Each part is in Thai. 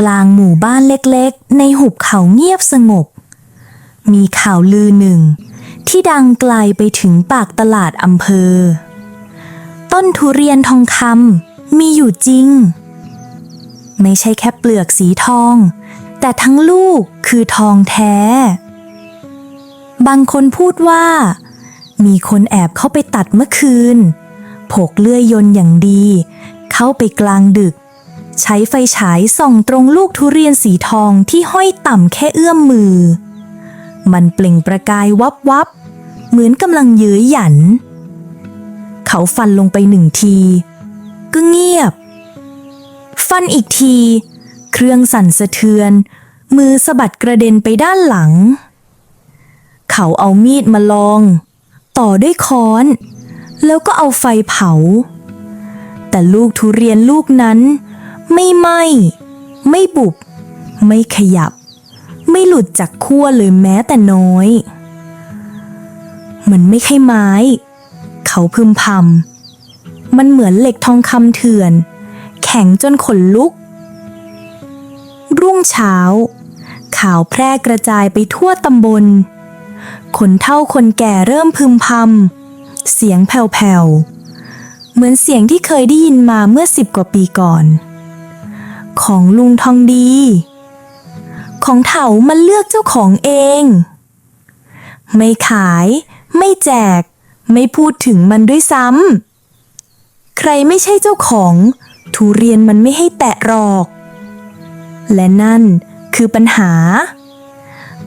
กลางหมู่บ้านเล็กๆ ในหุบเขาเงียบสงบ มีข่าวลือหนึ่ง ที่ดังไกลไปถึงปากตลาดอำเภอ ต้นทุเรียนทองคำมีอยู่จริง ไม่ใช่แค่เปลือกสีทอง แต่ทั้งลูกคือทองแท้ บางคนพูดว่า มีคนแอบเข้าไปตัดเมื่อคืน ผกเลื่อยยนต์อย่างดี เข้าไปกลางดึก ใช้ไฟฉายส่องตรงลูกทุเรียนสีทองที่ห้อยต่ำแค่เอื้อมมือ มันเปล่งประกายวับวับเหมือนกำลังเยื้อหยัน เขาฟันลงไปหนึ่งที ก็เงียบ ฟันอีกที เครื่องสั่นสะเทือน มือสะบัดกระเด็นไปด้านหลัง เขาเอามีดมาลอง ต่อด้วยค้อน แล้วก็เอาไฟเผา แต่ลูกทุเรียนลูกนั้น ไม่ไหม้ไม่บุบ ไม่ขยับ ไม่หลุดจากขั้วเลยแม้แต่น้อย มันไม่ใช่ไม้ เขาพึมพำมันเหมือนเหล็กทองคำเถื่อน แข็งจนขนลุก รุ่งเช้า ข่าวแพร่กระจายไปทั่วตำบล คนเฒ่าคนแก่เริ่มพึมพำเสียงแผ่วๆเหมือนเสียงที่เคยได้ยินมาเมื่อสิบกว่าปีก่อน ของลุงทองดี ของเถามันเลือกเจ้าของเอง ไม่ขาย ไม่แจก ไม่พูดถึงมันด้วยซ้ำ ใครไม่ใช่เจ้าของ ทุเรียนมันไม่ให้แตะหรอก และนั่นคือปัญหา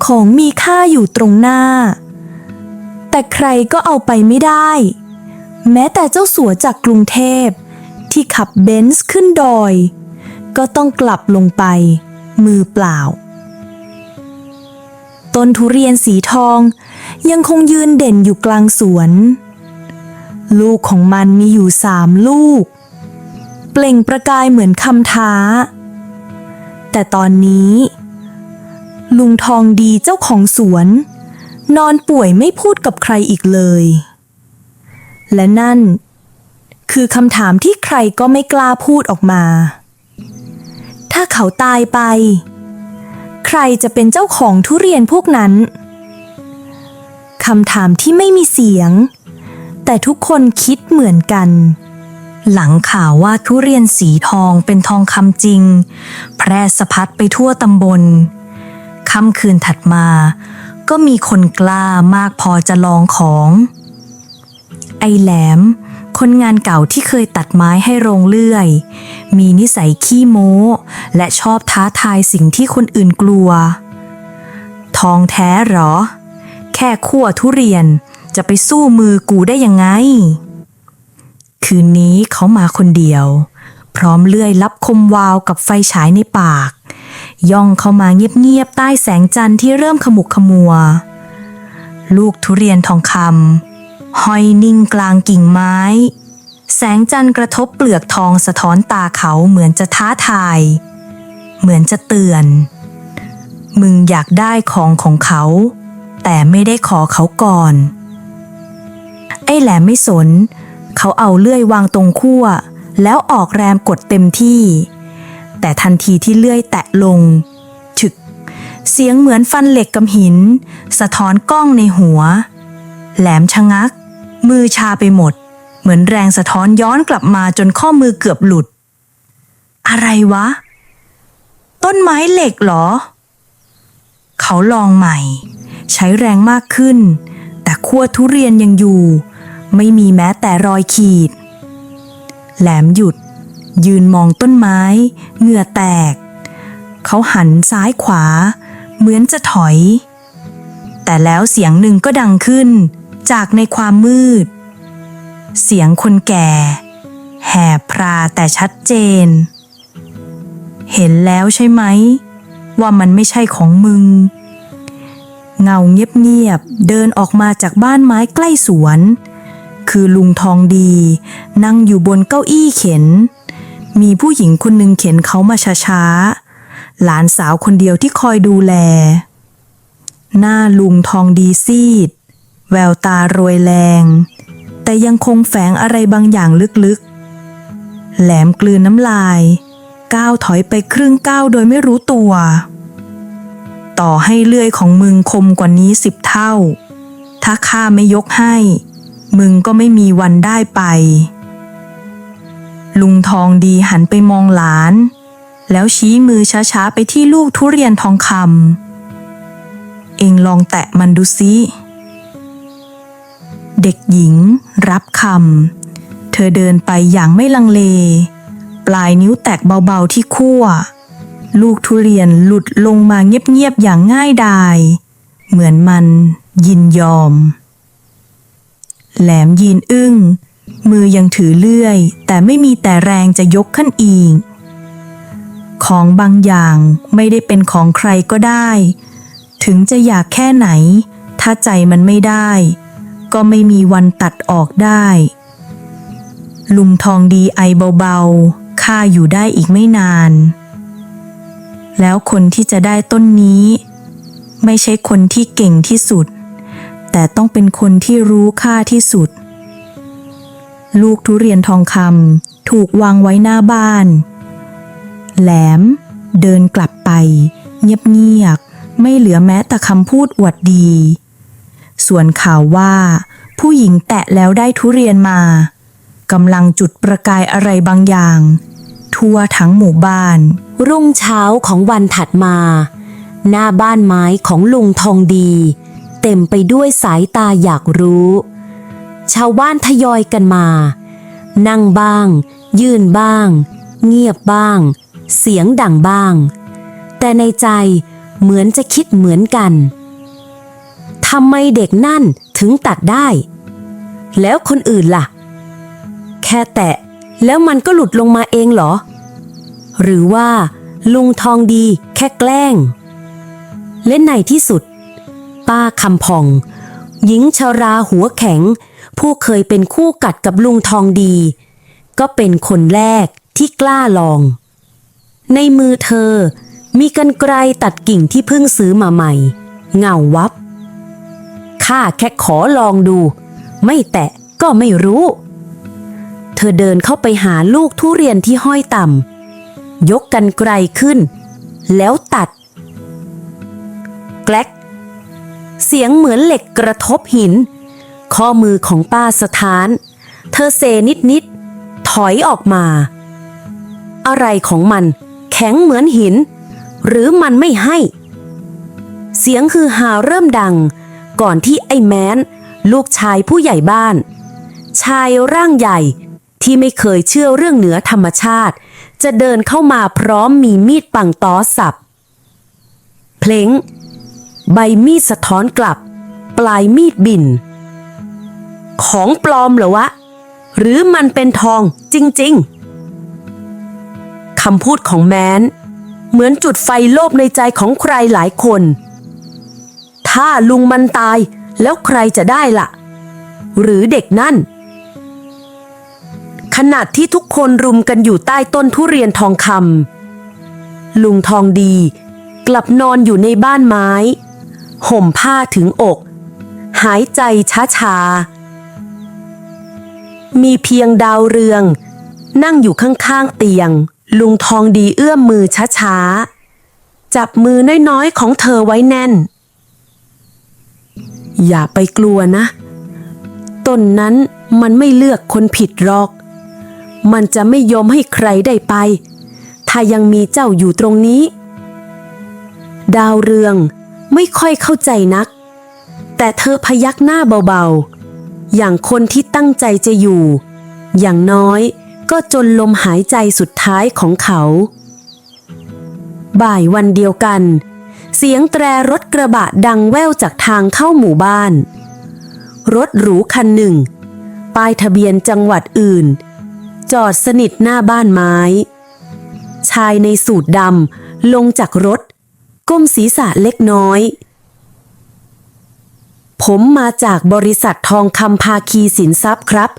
ของมีค่าอยู่ตรงหน้า แต่ใครก็เอาไปไม่ได้ แม้แต่เจ้าสัวจากกรุงเทพที่ขับเบนซ์ขึ้นดอย ก็ต้องกลับลงไป มือเปล่า ต้นทุเรียนสีทองยังคงยืนเด่นอยู่กลางสวน ลูกของมันมีอยู่สามลูก เปล่งประกายเหมือนคำท้า แต่ตอนนี้ ลุงทองดีเจ้าของสวน นอนป่วยไม่พูดกับใครอีกเลย และนั่นคือคำถามที่ใครก็ไม่กล้าพูดออกมา เขาตายไป ใครจะเป็นเจ้าของทุเรียนพวกนั้นคำถามที่ไม่มีเสียง แต่ทุกคนคิดเหมือนกัน หลังข่าวว่าทุเรียนสีทองเป็นทองคำจริง แพร่สะพัดไปทั่วตำบลค่ำคืนถัดมา ก็มีคนกล้ามากพอจะลองของ ไอแหลม คนงานเก่าที่เคยตัดไม้ให้โรงเลื่อย มีนิสัยขี้โม้ และชอบท้าทายสิ่งที่คนอื่นกลัว ทองแท้หรอ แค่ขั้วทุเรียนจะไปสู้มือกูได้ยังไง คืนนี้เขามาคนเดียว พร้อมเลื่อยลับคมวาวกับไฟฉายในปาก ย่องเข้ามาเงียบๆใต้แสงจันทร์ที่เริ่มขมุกขมัว ลูกทุเรียนทองคำ ห้อยนิ่งกลางกิ่งไม้ แสงจันทร์กระทบเปลือกทองสะท้อนตาเขาเหมือนจะท้าทาย เหมือนจะเตือน มึงอยากได้ของของเขา แต่ไม่ได้ขอเขาก่อน ไอ้แหลมไม่สน เขาเอาเลื่อยวางตรงขั้ว แล้วออกแรมกดเต็มที่ แต่ทันทีที่เลื่อยแตะลงฉึก เสียงเหมือนฟันเหล็กกับหิน สะท้อนกล้องในหัว แหลมชะงัก มือชาไปหมด เหมือนแรงสะท้อนย้อนกลับมาจนข้อมือเกือบหลุด อะไรวะ ต้นไม้เหล็กเหรอ เขาลองใหม่ ใช้แรงมากขึ้น แต่ขั้วทุเรียนยังอยู่ ไม่มีแม้แต่รอยขีด แหลมหยุด ยืนมองต้นไม้ เหงื่อแตก เขาหันซ้ายขวา เหมือนจะถอย แต่แล้วเสียงหนึ่งก็ดังขึ้น จากในความมืด เสียงคนแก่ แหบพราแต่ชัดเจน เห็นแล้วใช่ไหม ว่ามันไม่ใช่ของมึง เงาเงียบๆเดินออกมาจากบ้านไม้ใกล้สวน คือลุงทองดี นั่งอยู่บนเก้าอี้เข็น มีผู้หญิงคนหนึ่งเข็นเขามาช้าๆหลานสาวคนเดียวที่คอยดูแล หน้าลุงทองดีซีด แววตารวยแรง แต่ยังคงแฝงอะไรบางอย่างลึกๆ แหลมกลืนน้ำลาย ก้าวถอยไปครึ่งก้าวโดยไม่รู้ตัว ต่อให้เลื่อยของมึงคมกว่านี้สิบเท่า ถ้าข้าไม่ยกให้ มึงก็ไม่มีวันได้ไป ลุงทองดีหันไปมองหลาน แล้วชี้มือช้าๆ ไปที่ลูกทุเรียนทองคำเองลองแตะมันดูสิ เด็กหญิง รับคำ เธอเดินไปอย่างไม่ลังเล ปลายนิ้วแตกเบาๆที่ขั้ว ลูกทุเรียนหลุดลงมาเงียบๆอย่างง่ายดาย เหมือนมันยินยอม แหลมยีนอึ้ง มือยังถือเลื่อย แต่ไม่มีแต่แรงจะยกขึ้นอีก ของบางอย่างไม่ได้เป็นของใครก็ได้ ถึงจะอยากแค่ไหน ถ้าใจมันไม่ได้ ก็ไม่มีวันตัดออกได้ ลุงทองดีไอเบาๆข้าอยู่ได้อีกไม่นาน แล้วคนที่จะได้ต้นนี้ ไม่ใช่คนที่เก่งที่สุด แต่ต้องเป็นคนที่รู้ค่าที่สุด ลูกทุเรียนทองคำถูกวางไว้หน้าบ้าน แหลม เดินกลับไป เงียบๆไม่เหลือแม้แต่คำพูดอวดดี ส่วนข่าวว่า ผู้หญิงแตะแล้วได้ทุเรียนมากำลังจุดประกายอะไรบางอย่าง ทั่วทั้งหมู่บ้าน รุ่งเช้าของวันถัดมา หน้าบ้านไม้ของลุงทองดี เต็มไปด้วยสายตาอยากรู้ ชาวบ้านทยอยกันมา นั่งบ้าง ยืนบ้าง เงียบบ้าง เสียงดังบ้าง แต่ในใจเหมือนจะคิดเหมือนกัน ทำไมเด็กนั่นถึงตัดได้ แล้วคนอื่นล่ะ แค่แตะแล้วมันก็หลุดลงมาเองเหรอ หรือว่า ลุงทองดีแค่แกล้ง และในที่สุด ป้าคำพอง หญิงชาราหัวแข็ง ผู้เคยเป็นคู่กัดกับลุงทองดี ก็เป็นคนแรกที่กล้าลอง ในมือเธอมีกันไกรตัดกิ่งที่เพิ่งซื้อมาใหม่ เงาวับ ข้าแค่ขอลองดู ไม่แตะก็ไม่รู้ เธอเดินเข้าไปหาลูกทุเรียนที่ห้อยต่ำยกกันไกลขึ้น แล้วตัด แกลกเสียงเหมือนเหล็กกระทบหิน ข้อมือของป้าสถาน เธอเซนิดนิดๆถอยออกมา อะไรของมันแข็งเหมือนหิน หรือมันไม่ให้ เสียงคือหาเริ่มดัง ก่อนที่ไอ้แม้น ลูกชายผู้ใหญ่บ้าน ชายร่างใหญ่ที่ไม่เคยเชื่อเรื่องเหนือธรรมชาติ จะเดินเข้ามาพร้อมมีมีดปังตอสับ เพลงใบมีดสะท้อนกลับ ปลายมีดบิน ของปลอมเหรอวะ หรือมันเป็นทองจริง ๆคำพูดของแมนเหมือนจุดไฟโลภในใจของใครหลายคน ถ้าลุงมันตาย แล้วใครจะได้ล่ะ หรือเด็กนั่น ขณะที่ทุกคนรุมกันอยู่ใต้ต้นทุเรียนทองคำลุงทองดี กลับนอนอยู่ในบ้านไม้ ห่มผ้าถึงอก หายใจช้าๆ มีเพียงดาวเรือง นั่งอยู่ข้างๆเตียง ลุงทองดีเอื้อมมือช้าๆจับมือน้อยๆของเธอไว้แน่น อย่าไปกลัวนะ ต้นนั้นมันไม่เลือกคนผิดหรอก มันจะไม่ยอมให้ใครได้ไป ถ้ายังมีเจ้าอยู่ตรงนี้ ดาวเรืองไม่ค่อยเข้าใจนัก แต่เธอพยักหน้าเบาๆ อย่างคนที่ตั้งใจจะอยู่ อย่างน้อยก็จนลมหายใจสุดท้ายของเขา บ่ายวันเดียวกัน เสียงแตรรถกระบะดังแว่วจากทางเข้าหมู่บ้าน รถหรูคันหนึ่ง ป้ายทะเบียนจังหวัดอื่น จอดสนิทหน้าบ้านไม้ ชายในสูทดำลงจากรถ ก้มศีรษะเล็กน้อย ผมมาจากบริษัททองคำภาคีสินทรัพย์ครับ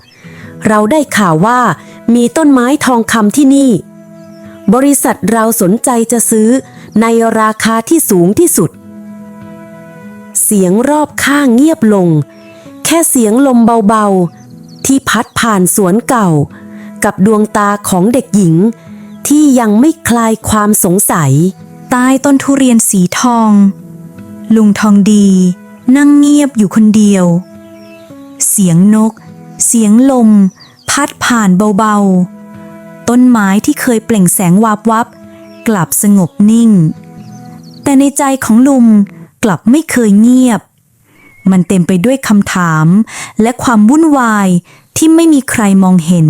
เราได้ข่าวว่ามีต้นไม้ทองคำที่นี่ บริษัทเราสนใจจะซื้อ ในราคาที่สูงที่สุด เสียงรอบข้างเงียบลง แค่เสียงลมเบาๆ ที่พัดผ่านสวนเก่า กับดวงตาของเด็กหญิง ที่ยังไม่คลายความสงสัย ใต้ต้นทุเรียนสีทอง ลุงทองดี นั่งเงียบอยู่คนเดียว เสียงนก เสียงลม พัดผ่านเบาๆ ต้นไม้ที่เคยเปล่งแสงวาบวับ กลับสงบนิ่ง แต่ในใจของลุงกลับไม่เคยเงียบ มันเต็มไปด้วยคำถามและความวุ่นวายที่ไม่มีใครมองเห็น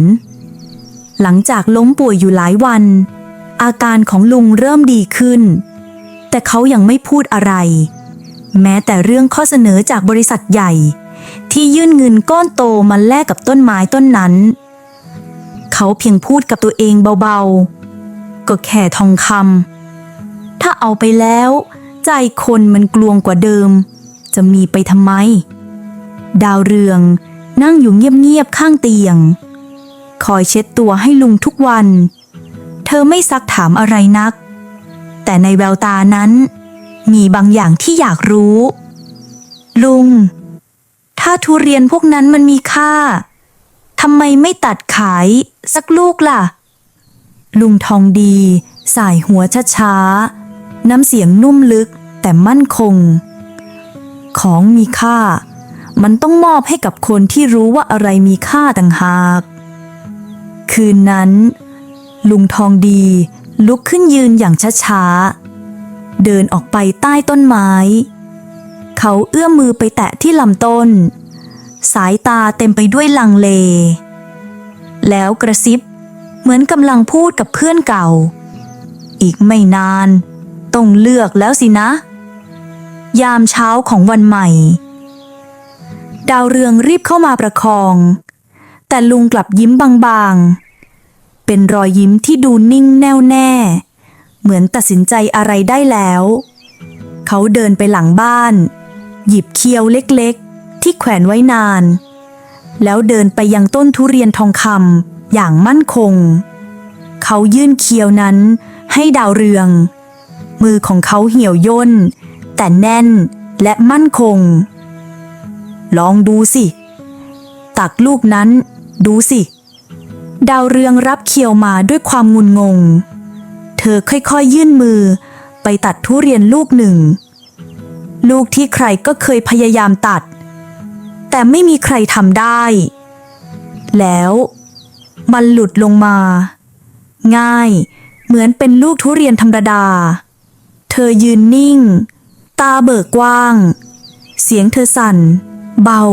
หลังจากล้มป่วยอยู่หลายวัน อาการของลุงเริ่มดีขึ้น แต่เขายังไม่พูดอะไร แม้แต่เรื่องข้อเสนอจากบริษัทใหญ่ ที่ยื่นเงินก้อนโตมาแลกกับต้นไม้ต้นนั้น เขาเพียงพูดกับตัวเองเบาๆ ก็แค่ทองคำถ้าเอาไปแล้ว ใจคนมันกลวงกว่าเดิม จะมีไปทำไม ดาวเรืองนั่งอยู่เงียบๆข้างเตียง คอยเช็ดตัวให้ลุงทุกวัน เธอไม่ซักถามอะไรนัก แต่ในแววตานั้น มีบางอย่างที่อยากรู้ ลุง ถ้าทุเรียนพวกนั้นมันมีค่าทำไมไม่ตัดขายสักลูกล่ะ ลุงทองดี สายหัวช้าๆ น้ำเสียงนุ่มลึกแต่มั่นคง ของมีค่า มันต้องมอบให้กับคนที่รู้ว่าอะไรมีค่าต่างหาก คืนนั้น ลุงทองดีลุกขึ้นยืนอย่างช้าๆ เดินออกไปใต้ต้นไม้ เขาเอื้อมมือไปแตะที่ลำต้น สายตาเต็มไปด้วยลังเล แล้วกระซิบ เหมือนกำลังพูดกับเพื่อนเก่า อีกไม่นาน ต้องเลือกแล้วสินะ ยามเช้าของวันใหม่ ดาวเรืองรีบเข้ามาประคอง แต่ลุงกลับยิ้มบางๆ เป็นรอยยิ้มที่ดูนิ่งแน่วแน่ เหมือนตัดสินใจอะไรได้แล้ว เขาเดินไปหลังบ้าน หยิบเคียวเล็กๆ ที่แขวนไว้นาน แล้วเดินไปยังต้นทุเรียนทองคำ อย่างมั่นคง เขายื่นเคียวนั้นให้ดาวเรือง มือของเขาเหี่ยวย่น แต่แน่นและมั่นคง ลองดูสิ ตักลูกนั้น ดูสิ ดาวเรืองรับเคียวมาด้วยความงุนงง เธอค่อยๆยื่นมือไปตัดทุเรียนลูกหนึ่ง ลูกที่ใครก็เคยพยายามตัด แต่ไม่มีใครทำได้ แล้ว มันหลุดลงมา ง่าย เหมือนเป็นลูกทุเรียนธรรมดา เธอยืนนิ่ง ตาเบิกกว้าง เสียงเธอสั่น เบา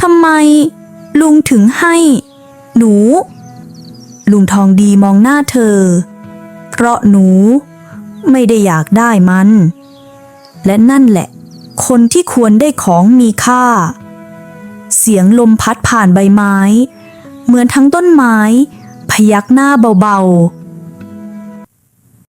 ทำไม ลุงถึงให้ หนู ลุงทองดีมองหน้าเธอ เพราะหนูไม่ได้อยากได้มัน และนั่นแหละ คนที่ควรได้ของมีค่า เสียงลมพัดผ่านใบไม้ เหมือนทั้งต้นไม้ พยักหน้าเบา